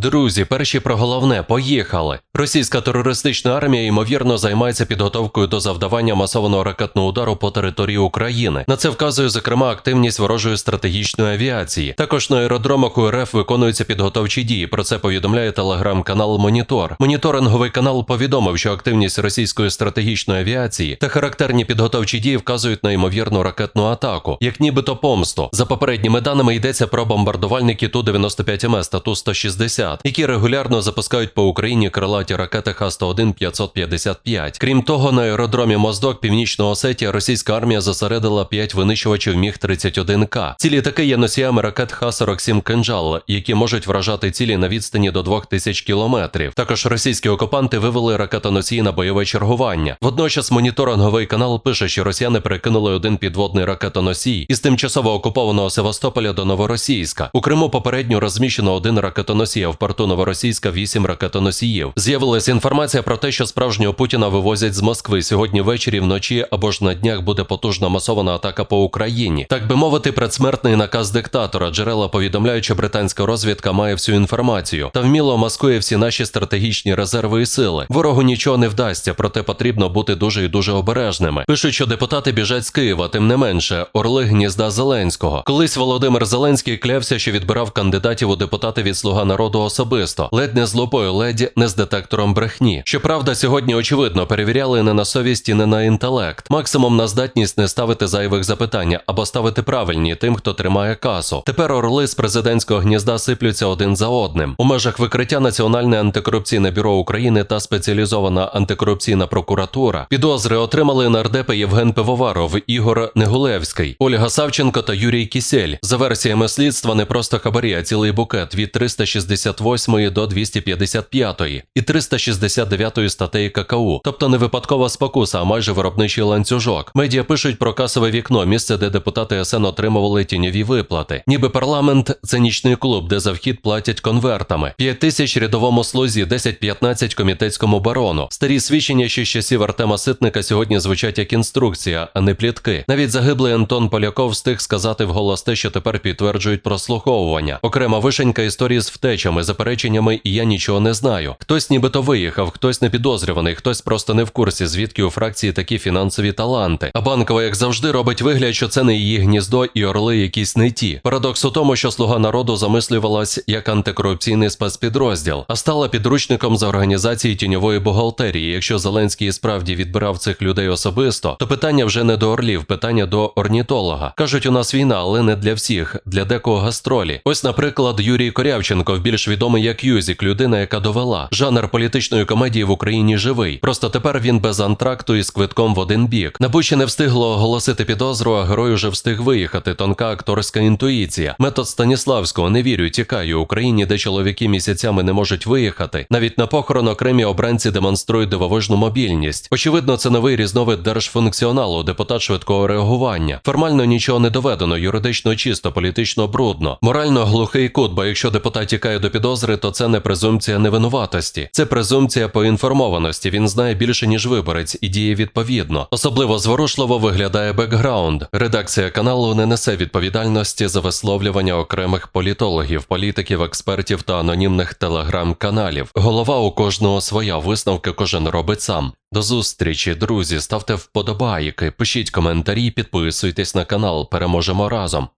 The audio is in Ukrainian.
Друзі, перші про головне, поїхали. Російська терористична армія ймовірно займається підготовкою до завдавання масованого ракетного удару по території України. На це вказує зокрема активність ворожої стратегічної авіації. Також на аеродромах УРФ виконуються підготовчі дії. Про це повідомляє телеграм-канал Монітор. Моніторинговий канал повідомив, що активність російської стратегічної авіації та характерні підготовчі дії вказують на ймовірну ракетну атаку, як нібито помсту. За попередніми даними йдеться про бомбардувальники Ту-95МС та Ту-160, які регулярно запускають по Україні крилаті ракети Х-101 555. Крім того, на аеродромі Моздок Північного Осетія російська армія зосередила 5 винищувачів Міг-31К. Ці літаки є носіями ракет Х-47 «Кинжал», які можуть вражати цілі на відстані до 2000 кілометрів. Також російські окупанти вивели ракетоносії на бойове чергування. Водночас моніторинговий канал пише, що росіяни перекинули один підводний ракетоносій із тимчасово окупованого Севастополя до Новоросійська. У Криму попередньо розміщено один ракетоносій, порту Новоросійська вісім ракетоносіїв. З'явилася інформація про те, що справжнього Путіна вивозять з Москви. Сьогодні ввечері, вночі або ж на днях буде потужна масована атака по Україні. Так би мовити, предсмертний наказ диктатора. Джерела повідомляють, що британська розвідка має всю інформацію та вміло маскує всі наші стратегічні резерви і сили. Ворогу нічого не вдасться, проте потрібно бути дуже і дуже обережними. Пишуть, що депутати біжать з Києва, тим не менше, орли гнізда Зеленського. Колись Володимир Зеленський клявся, що відбирав кандидатів у депутати від слуга народу особисто, ледь не з лупою, ледь не з детектором брехні. Щоправда, сьогодні очевидно перевіряли не на совість і не на інтелект, максимум на здатність не ставити зайвих запитань або ставити правильні тим, хто тримає касу. Тепер орли з президентського гнізда сиплються один за одним. У межах викриття Національне антикорупційне бюро України та спеціалізована антикорупційна прокуратура підозри отримали нардепи Євген Пивоваров, Ігор Негулевський, Ольга Савченко та Юрій Кісель. За версіями слідства не просто хабарі, а цілий букет від 368 до 255 і 369 статей ККУ. Тобто не випадкова спокуса, а майже виробничий ланцюжок. Медіа пишуть про касове вікно, місце, де депутати СН отримували тіньові виплати. Ніби парламент це нічний клуб, де за вхід платять конвертами. 5 тисяч рядовому слузі, 10-15 комітетському барону. Старі свідчення ще з часів Артема Ситника сьогодні звучать як інструкція, а не плітки. Навіть загиблий Антон Поляков встиг сказати вголос те, що тепер підтверджують прослуховування. Окрема вишенька історії з втечами, запереченнями, і я нічого не знаю. Хтось нібито виїхав, хтось не підозрюваний, хтось просто не в курсі, звідки у фракції такі фінансові таланти. А банкова, як завжди, робить вигляд, що це не її гніздо і орли якісь не ті. Парадокс у тому, що слуга народу замислювалась як антикорупційний спецпідрозділ, а стала підручником з організації тіньової бухгалтерії. Якщо Зеленський справді відбирав цих людей особисто, то питання вже не до орлів, питання до орнітолога. кажуть, у нас війна, але не для всіх, для декого гастролі. Ось, наприклад, Юрій Корявченко, в більш відомий як Юзік, людина, яка довела жанр політичної комедії в Україні живий. Просто тепер він без антракту і з квитком в один бік. Набу ще не встигло оголосити підозру, а герой уже встиг виїхати. Тонка акторська інтуїція. Метод Станіславського не вірю, тікаю Україні, де чоловіки місяцями не можуть виїхати. Навіть на похорон окремі обранці демонструють дивовижну мобільність. Очевидно, це новий різновид держфункціоналу, депутат швидкого реагування. Формально нічого не доведено, юридично чисто, політично брудно. Морально глухий кут, бо якщо депутат тікає до підозри, то це не презумпція невинуватості, це презумпція поінформованості. Він знає більше ніж виборець і діє відповідно. Особливо зворушливо виглядає бекграунд. Редакція каналу не несе відповідальності за висловлювання окремих політологів, політиків, експертів та анонімних телеграм-каналів. Голова у кожного своя висновки кожен робить сам. До зустрічі, друзі. Ставте вподобайки, пишіть коментарі, підписуйтесь на канал. Переможемо разом.